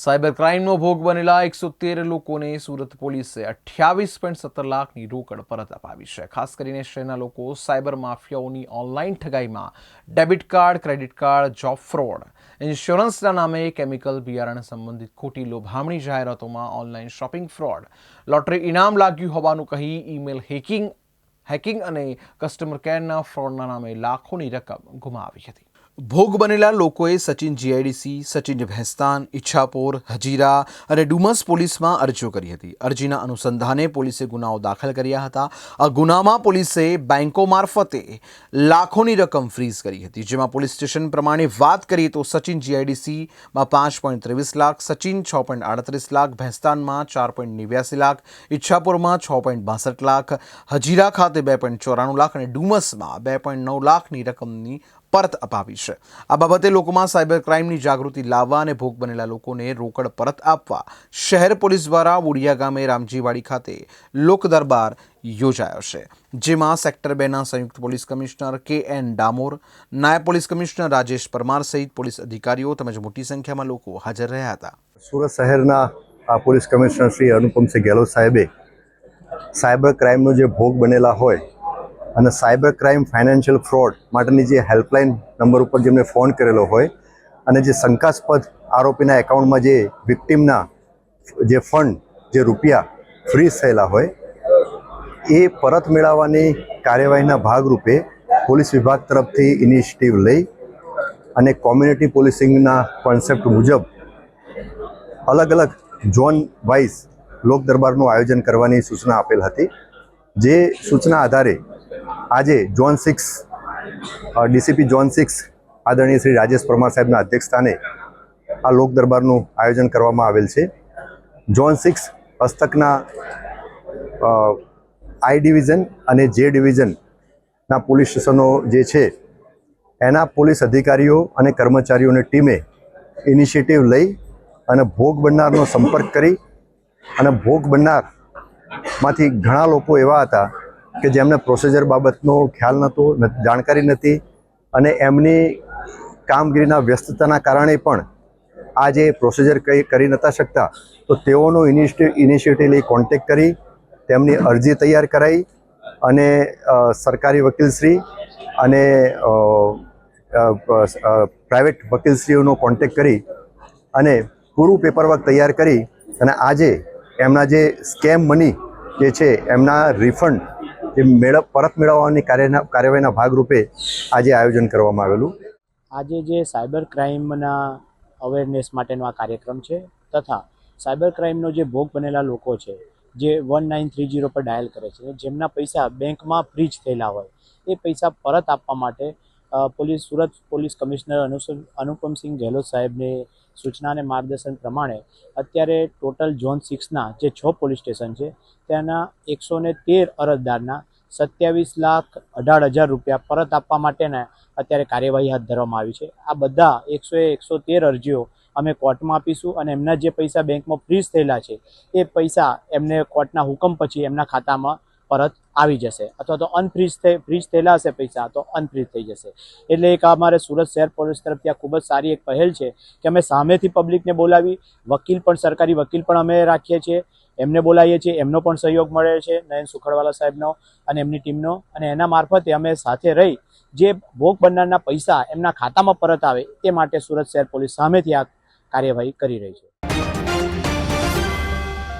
Cyber ક્રાઇમનો ભોગ બનેલા એકસો તેર લોકોને સુરત પોલીસે અઠ્યાવીસ પોઈન્ટ સત્તર લાખની રોકડ પરત અપાવી છે. ખાસ કરીને શહેરના લોકો સાયબર માફિયાઓની online ઠગાઈમાં debit card, credit card, job fraud, ઇન્સ્યોરન્સના નામે કેમિકલ બિયારણ સંબંધિત ખોટી લોભામણી જાહેરાતોમાં ઓનલાઈન શોપિંગ ફ્રોડ, લોટરી ઇનામ લાગ્યું હોવાનું કહી ઈમેલ હેકિંગ હેકિંગ અને કસ્ટમર કેરના ફ્રોડના નામે લાખોની રકમ ગુમાવી હતી. ભોગ બનેલા લોકોએ સચિન જીઆઈડીસી સચિન ભેસ્તાન, ઈચ્છાપોર, હજીરા અને ડુમસ પોલીસમાં અરજીઓ કરી હતી. અરજીના અનુસંધાને પોલીસે ગુનાઓ દાખલ કર્યા હતા. આ ગુનામાં પોલીસે બેંકો મારફતે લાખોની રકમ ફ્રીઝ કરી હતી. જેમાં પોલીસ સ્ટેશન પ્રમાણે વાત કરીએ તો સચિન જીઆઈડીસીમાં પાંચ પોઈન્ટ ત્રેવીસ લાખ, સચિન છ પોઈન્ટ આડત્રીસ લાખ, ભેસ્તાનમાં ચાર પોઈન્ટ નેવ્યાસી લાખ, ઈચ્છાપુરમાં છ પોઈન્ટ બાસઠ લાખ, હજીરા ખાતે બે પોઈન્ટ ચોરાણું લાખ અને ડુમસમાં બે પોઈન્ટ નવ લાખની રકમની પરત અપાવી છે. આ બાબતે લોકોમાં સાયબર ક્રાઇમની જાગૃતિ લાવવા અને ભોગ બનેલા લોકોને રોકડ પરત આપવા શહેર પોલીસ દ્વારા ઉડિયા ગામે રામજીવાડી ખાતે લોક દરબાર યોજાયો છે. જેમાં સેક્ટર બેના સંયુક્ત police commissioner K N Damor, નાયબ પોલીસ કમિશનર રાજેશ પરમાર સહિત પોલીસ અધિકારીઓ તેમજ મોટી સંખ્યામાં લોકો હાજર રહ્યા હતા. સુરત શહેરના પોલીસ કમિશનર શ્રી અનુપમસિંહ ગેહલોત સાહેબે સાયબર ક્રાઇમનો જે ભોગ બનેલા હોય અને સાયબર ક્રાઇમ, ફાઇનાન્શિયલ ફ્રોડ માટેની જે હેલ્પલાઇન નંબર ઉપર જેમને ફોન કરેલો હોય અને જે શંકાસ્પદ આરોપીના એકાઉન્ટમાં જે વિક્ટીમના જે ફંડ, જે રૂપિયા ફ્રીઝ થયેલા હોય, એ પરત મેળવવાની કાર્યવાહીના ભાગરૂપે પોલીસ વિભાગ તરફથી ઇનિશિયેટિવ લઈ અને કોમ્યુનિટી પોલીસિંગના કોન્સેપ્ટ મુજબ અલગ અલગ ઝોન વાઇઝ લોક દરબારનું આયોજન કરવાની સૂચના આપેલ હતી. જે સૂચના આધારે આજે zone six DCP zone six આદરણીય શ્રી રાજેશ પરમાર સાહેબના અધ્યક્ષસ્થાને આ લોક દરબારનું આયોજન કરવામાં આવેલ છે. ઝોન સિક્સ હસ્તકના આઈ ડિવિઝન અને જે ડિવિઝનના પોલીસ સ્ટેશનો જે છે, એના પોલીસ અધિકારીઓ અને કર્મચારીઓની ટીમે ઇનિશિયેટિવ લઈ અને ભોગ બનનારનો સંપર્ક કરી અને ભોગ બનનારમાંથી ઘણા લોકો એવા હતા કે જેમને પ્રોસિજર બાબતનો ખ્યાલ નહોતો જાણકારી નથી અને એમની કામગીરીના વ્યસ્તતાના કારણે પણ આ જે પ્રોસિજર કંઈ કરી નહોતા શકતા, તો તેઓનો ઇનિશિયેટિવ લઈ કોન્ટેક કરી, તેમની અરજી તૈયાર કરાઈ અને સરકારી વકીલશ્રી અને પ્રાઇવેટ વકીલશ્રીઓનો કોન્ટેક કરી અને પૂરું પેપરવર્ક તૈયાર કરી અને આજે એમના જે સ્કેમ મની જે છે, એમના રિફંડ જે મેળવ પરત મેળવવાની કાર્યના, કાર્યવાહીના ભાગરૂપે આજે આયોજન કરવામાં આવેલું. આજે જે સાયબર ક્રાઇમના અવેરનેસ માટેનો આ કાર્યક્રમ છે તથા સાયબર ક્રાઇમનો જે ભોગ બનેલા લોકો છે, જે વન નાઇન થ્રી જીરો પર ડાયલ કરે છે, જેમના પૈસા બેંકમાં ફ્રીજ થયેલા હોય, એ પૈસા પરત આપવા માટે police, Surat police commissioner Anupamsinh Gehlot સાહેબની સૂચના અને માર્ગદર્શન પ્રમાણે અત્યારે ટોટલ ઝોન સિક્સના જે છ પોલીસ સ્ટેશન છે તેના એકસો ને તેર અરજદારના સત્યાવીસ લાખ અઢાર હજાર રૂપિયા પરત આપવા માટેના અત્યારે કાર્યવાહી હાથ ધરવામાં આવી છે. આ બધા એકસો એકસો તેર અરજીઓ અમે કોર્ટમાં આપીશું અને એમના જે પૈસા બેંકમાં ફ્રીઝ થયેલા છે, એ પૈસા એમને કોર્ટના હુકમ પછી એમના ખાતામાં પરત આવી જશે. અથવા તો અનફ્રીઝ થઈ ફ્રીઝ થયેલા હશે પૈસા, તો અનફ્રીઝ થઈ જશે. એટલે એક અમારે સુરત શહેર પોલીસ તરફથી આ ખૂબ જ સારી એક પહેલ છે કે અમે સામેથી પબ્લિકને બોલાવી, વકીલ પણ, સરકારી વકીલ પણ અમે રાખીએ છીએ. એમને બોલાવીએ છીએ, એમનો પણ સહયોગ મળે છે, નયન સુખડવાલા સાહેબનો અને એમની ટીમનો. અને એના મારફતે અમે સાથે રહી, જે ભોગ બનનારના પૈસા એમના ખાતામાં પરત આવે તે માટે સુરત શહેર પોલીસ સામેથી આ કાર્યવાહી કરી રહી છે.